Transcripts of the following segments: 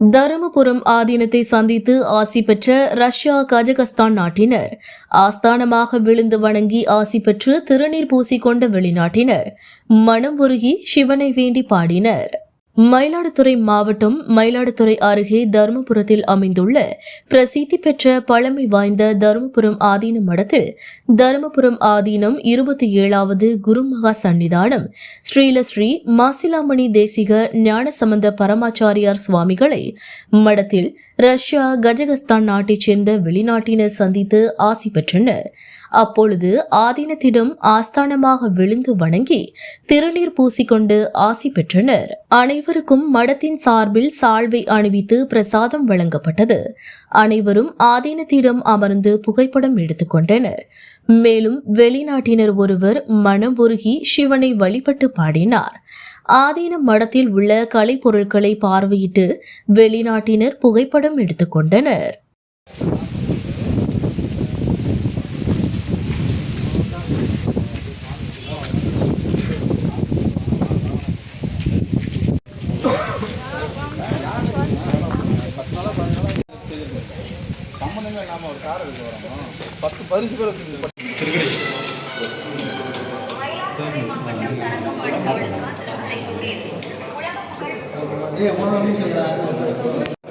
தருமபுரம் ஆதீனத்தை சந்தித்து ஆசி பெற்ற ரஷ்யா கஜகஸ்தான் நாட்டினர். ஆஸ்தானமாக விழுந்து வணங்கி ஆசி பெற்று திருநீர் பூசிக்கொண்ட வெளிநாட்டினர். மனம் உருகி சிவனை வேண்டி பாடினர். மயிலாடுதுறை மாவட்டம் மயிலாடுதுறை அருகே தருமபுரத்தில் அமைந்துள்ள பிரசித்தி பெற்ற பழமை வாய்ந்த தருமபுரம் ஆதீன மடத்தில் தருமபுரம் ஆதீனம் இருபத்தி ஏழாவது குருமகா சன்னிதானம் ஸ்ரீலஸ்ரீ மாசிலாமணி தேசிக ஞானசம்பந்த பரமாச்சாரியார் சுவாமிகளை மடத்தில் ரஷ்யா கஜகஸ்தான் நாட்டைச் சேர்ந்த வெளிநாட்டினர் சந்தித்து ஆசி பெற்றனர். அப்பொழுது ஆதீனத்திடம் ஆஸ்தானமாக விழுந்து வணங்கி திருநீர் பூசிக்கொண்டு ஆசி பெற்றனர். அனைவருக்கும் மடத்தின் சார்பில் சால்வை அணிவித்து பிரசாதம் வழங்கப்பட்டது. அனைவரும் ஆதீனத்திடம் அமர்ந்து புகைப்படம் எடுத்துக்கொண்டனர் மேலும் வெளிநாட்டினர் ஒருவர் மனம் உருகி சிவனை வழிபட்டு பாடினார். ஆதீன மடத்தில் உள்ள கலைப்பொருட்களை பார்வையிட்டு வெளிநாட்டினர் புகைப்படம் எடுத்துக்கொண்டனர் பத்து பரிசு பேர்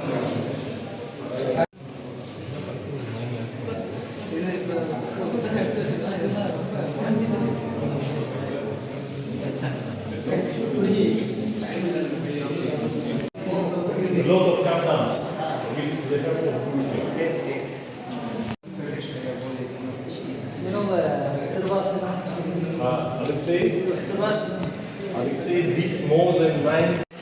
Алексей? Алексей Дит Мозен Вайн.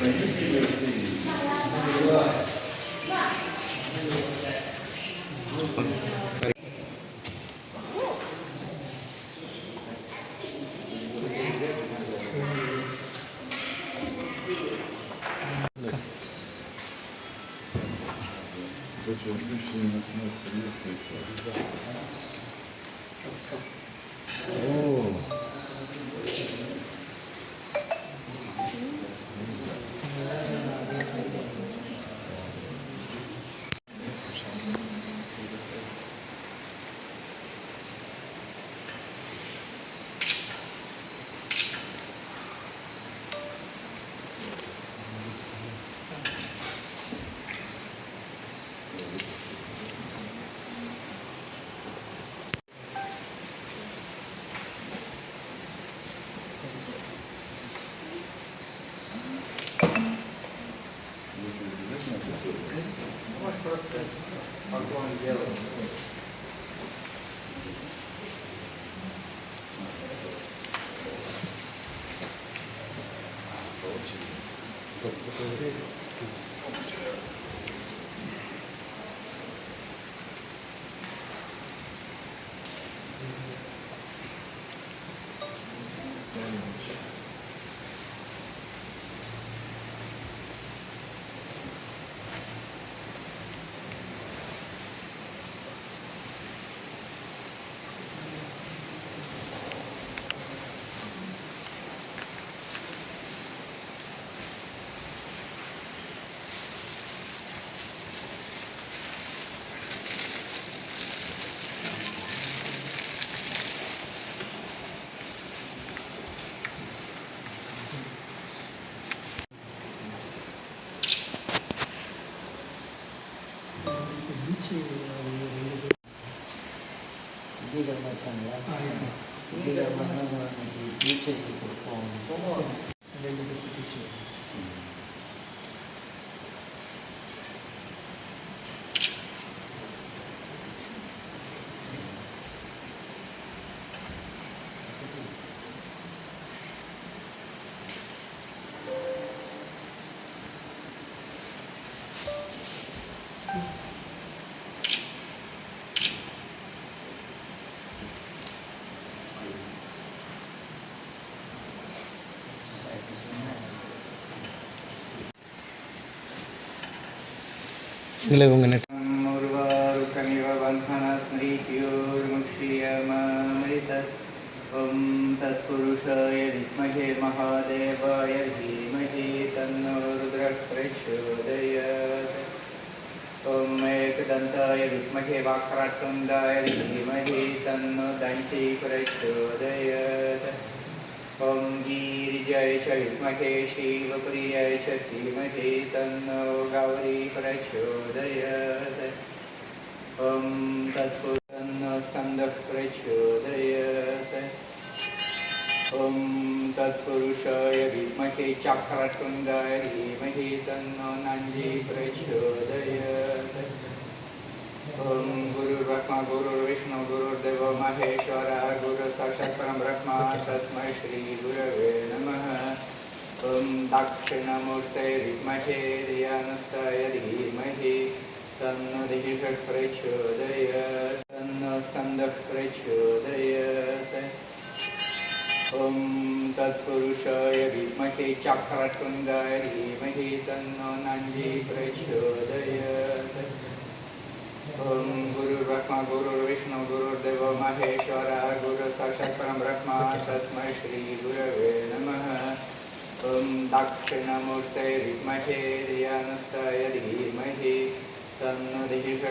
Хочу включение. О! Antônio Velas. இதில் பார்த்தாங்களா இதில் பார்த்தா பிடிச்சி கொடுப்போம் बन्धनस्मृत्योर्मुक्षीयममृत ॐ तत्पुरुषाय विद्महे महादेवाय धीमहि तन्नो रुद्रः प्रचोदयात् ॐ एकदन्ताय विद्महे वाक्राटुण्डाय धीमहि तन्नो दन्ती प्रचोदयात् ॐ गिरिजाय च विद्महे शिवप्रियाय च धीमहि तन्नो गौरी प्रचोदयात्। ॐ तत्पुरुषन्नो स्कन्दः प्रचोदयात्। ॐ तत्पुरुषाय विद्महे चक्रतुण्डाय धीमहि तन्नो नन्दी प्रचोदयात् ॐ गुरुर्ब्रह्मा गुरुर्विष्णु गुरुर्देवो महेश्वर, गुरु साक्षात् ब्रह्मा, तस्मै श्रीगुरवे नमः। ॐ दक्षिणमूर्ते विद्महे धियानस्ताय धीमहि, तन्नो दिशिषः प्रचोदयात् तन्नो स्कन्दः प्रचोदयात् ॐ तत्पुरुषाय ओम गुरु ब्रह्मा, गुरु विष्णु, गुरु देव महेश्वर, गुरु साक्षात् परम ब्रह्म, तस्मै श्री गुरवे नम। ओं दक्षिणमूर्ते विद्महे धियानस्ताय धीमहि, तन्नो धिः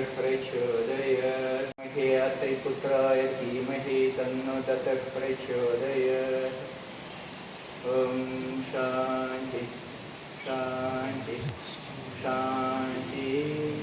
महे अतिपुत्राय धीमहि, तन्नो तत् प्रचोदय। ओम शान्ति शान्ति शान्ति।